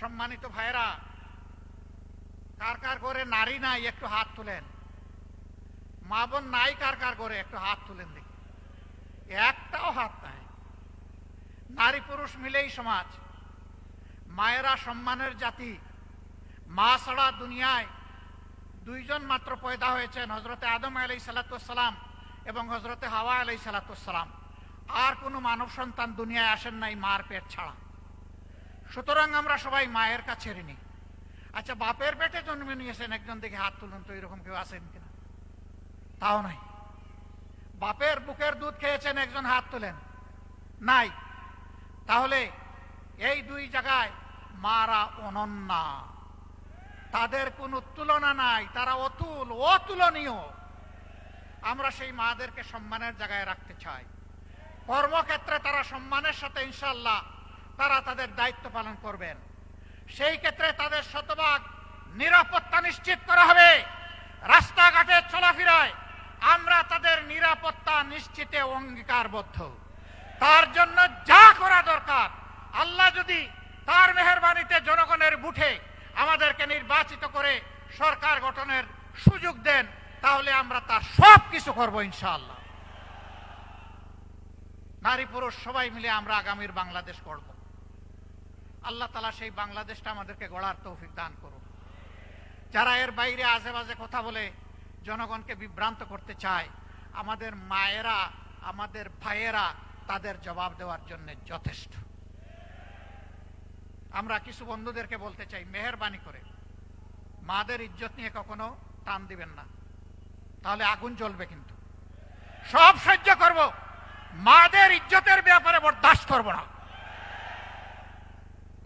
সম্মানিত ভাইরা কার কার করে নারী নাই একটু হাত তুলেন। মা বোন নাই কার কার করে একটু হাত তুলেন দেখি। একটাও হাত নাই। নারী পুরুষ মিলেই সমাজ। মায়েরা সম্মানের জাতি। মা ছাড়া দুনিয়ায় দুইজন মাত্র পয়দা হয়েছেন হজরতে আদম আলাই সালাতাম এবং হজরতে হাওয়া আলাই সালাতাম আর কোনো মানব সন্তান দুনিয়ায় আসেন নাই মার পেট ছাড়া। সুতরাং আমরা সবাই মায়ের কাছে ঋণী। আচ্ছা বাপের পেটে জন্মে নিয়েছেন, একজন দেখে হাত তুলুন তো এরকম কেউ আছেন কিনা? তাও নাই। বাপের বুকের দুধ খেয়েছেন, একজন হাত তোলেন। নাই। তাহলে এই দুই জায়গায় মারা অনন্যা। তাদের কোনো তুলনা নাই, তারা অতুল, অতুলনীয়। আমরা সেই মাদেরকে সম্মানের জায়গায় রাখতে চাই। কর্মক্ষেত্রে তারা সম্মানের সাথে ইনশাল্লাহ তারা তাদের দায়িত্ব পালন করবেন। সেই ক্ষেত্রে তাদের শতভাগ নিরাপত্তা নিশ্চিত করা হবে। রাস্তাঘাটে চলাফেরায় আমরা তাদের নিরাপত্তা নিশ্চিতে অঙ্গীকারবদ্ধ। তার জন্য যা করা দরকার, আল্লাহ যদি তার মেহরবানিতে জনগণের বুঠে আমাদেরকে নির্বাচিত করে সরকার গঠনের সুযোগ দেন, তাহলে আমরা তার সব কিছু করব ইনশাআল্লাহ। নারী পুরুষ সবাই মিলে আমরা আগামীর বাংলাদেশ গড়ব। আল্লাহ তালা সেই বাংলাদেশটা আমাদেরকে গড়ার তৌফিক দান করুন। যারা এর বাইরে আজে বাজে কথা বলে জনগণকে বিভ্রান্ত করতে চায়, আমাদের মায়েরা, আমাদের ভাইয়েরা তাদের জবাব দেওয়ার জন্য যথেষ্ট। আমরা কিছু বন্ধুদেরকে বলতে চাই, মেহরবানি করে। মাদের ইজ্জত নিয়ে কখনো টান দিবেন না। তাহলে আগুন জ্বলবে কিন্তু। সব সহ্য করব। মাদের ইজ্জতের ব্যাপারে বরদাস্ত করব না।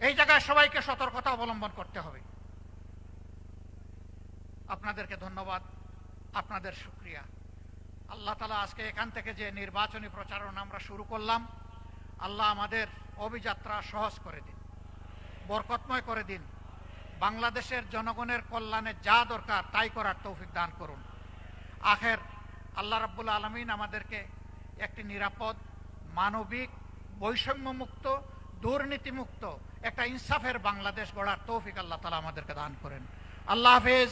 এই জায়গায় সবাইকে সতর্কতা অবলম্বন করতে হবে। আপনাদেরকে ধন্যবাদ, আপনাদের শুক্রিয়া। আল্লাহ তালা আজকে এখান থেকে যে নির্বাচনী প্রচারণা আমরা শুরু করলাম, আল্লাহ আমাদের অভিযাত্রা সহজ করে দিন, বরকতময় করে দিন। বাংলাদেশের জনগণের কল্যাণে যা দরকার তাই করার তৌফিক দান করুন। আখের, আল্লাহ রাব্বুল আলমিন আমাদেরকে একটি নিরাপদ, মানবিক, বৈষম্যমুক্ত দুর্নীতিমুক্ত একটা ইনসাফের বাংলাদেশ গড়ার তৌফিক আল্লাহ তালা আমাদেরকে দান করেন। আল্লাহ হাফেজ।